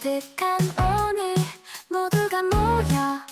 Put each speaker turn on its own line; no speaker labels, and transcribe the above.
가득한 오늘 모두가 모여